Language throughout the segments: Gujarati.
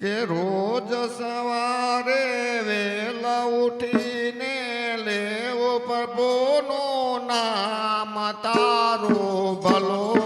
કે રોજ સવારે વેલા ઉઠીને લેવો પ્રભુનું નામ તારો ભલો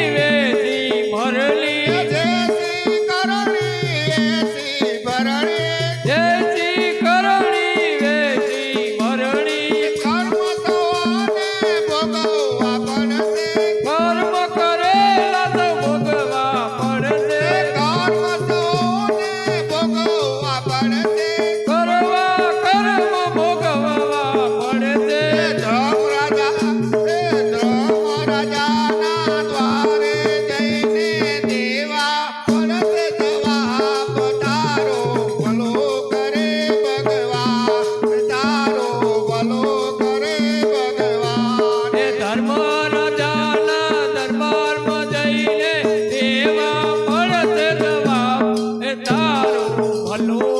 spirit. Hello.